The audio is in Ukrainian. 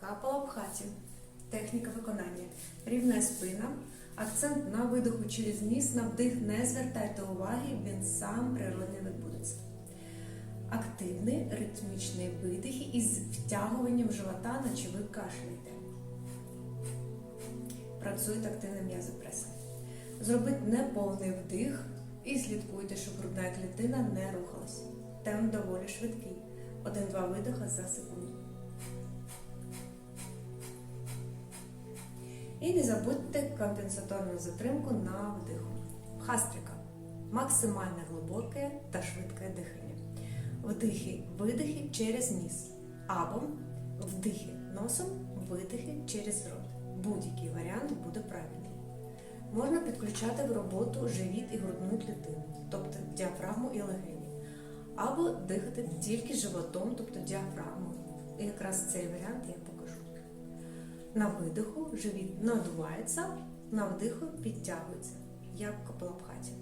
Капалабхаті. Техніка виконання. Рівна спина. Акцент на видоху через ніс, на вдих не звертайте уваги, він сам природно відбудеться. Активний ритмічний видих із втягуванням живота, наче ви кашляєте. Працюють активні м'язи преси. Зробіть неповний вдих і слідкуйте, щоб грудна клітина не рухалась. Темп доволі швидкий. Один-два видоха за секунду. І не забудьте компенсаторну затримку на вдиху. Хастрика. Максимально глибоке та швидке дихання. Вдихи, видихи через ніс. Або вдихи носом, видихи через рот. Будь-який варіант буде правильний. Можна підключати в роботу живіт і грудну клітину, тобто діафрагму і легені. Або дихати тільки животом, тобто діафрагмою. І якраз цей варіант я покажу. На видиху живіт надувається, на вдиху підтягується, як в капелапхаті.